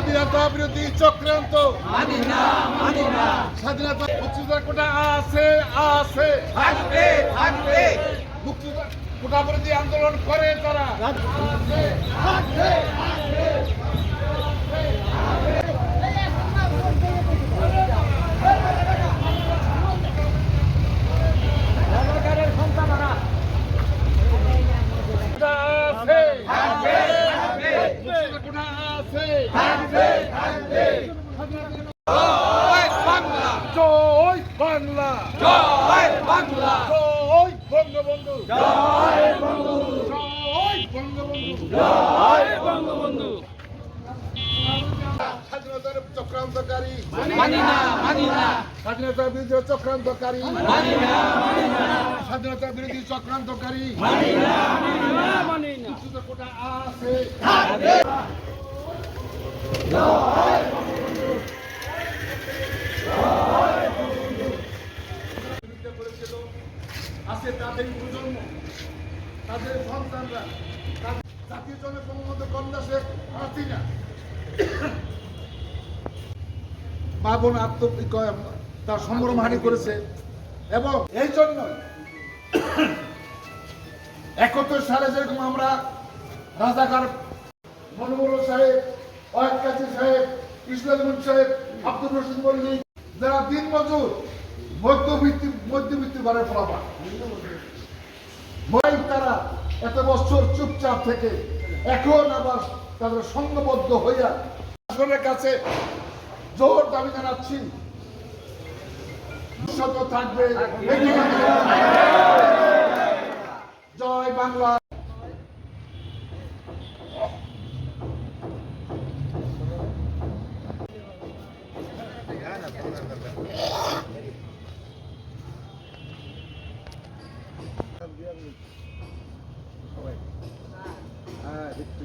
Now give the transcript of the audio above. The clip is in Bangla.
স্বাধীনতা বিরোধী চক্রান্ত। না স্বাধীনতা মুক্তিযোদ্ধার কোটা আছে আছে। থাকবে থাকবে। মুক্তিযোদ্ধা কোটা বিরোধী আন্দোলন করে তারা আছে, আছে, কোটা আছে থাকবে থাকবে মুক্তিযোদ্ধা কোটা আছে থাকবে থাকবে জয় বাংলা জয় বাংলা জয় বাংলা। জয় বঙ্গবন্ধু। জয় বঙ্গবন্ধু। জয় বঙ্গবন্ধু। জয় বঙ্গবন্ধু। স্বাধীনতার চক্রান্তকারী। মানি না মানি না স্বাধীনতা বিরোধী চক্রান্তকারী। মানি না মানি না স্বাধীনতা বিরোধী চক্রান্তকারী। মানি না মানি না মুক্তিযোদ্ধা কোটা আছে আছে তাদের প্রজন্ম, তাদের সন্তানরা জাতীয় জনের বঙ্গবন্ধু কন্যা শেখ হাসিনা মা বোন আত্ম তার সম্ভ্রম হানি করেছে এবং এই জন্য একাত্তর সালে যেরকম আমরা রাজাকার মনোবর সাহেব ওয়াহেদ কাজী সাহেব ইসলামুল সাহেব আব্দুল রশিদ মল্লিক, যারা দিন মজুর মধ্যবিত্তি ফলাবা মই তারা এত বছর চুপচাপ থেকে এখন আবার তাদের সঙ্গবদ্ধ হইয়া আসনের কাছে জোর দাবি জানাচ্ছি। থাকবে জয় বাংলা। সবাই হ্যাঁ দেখছি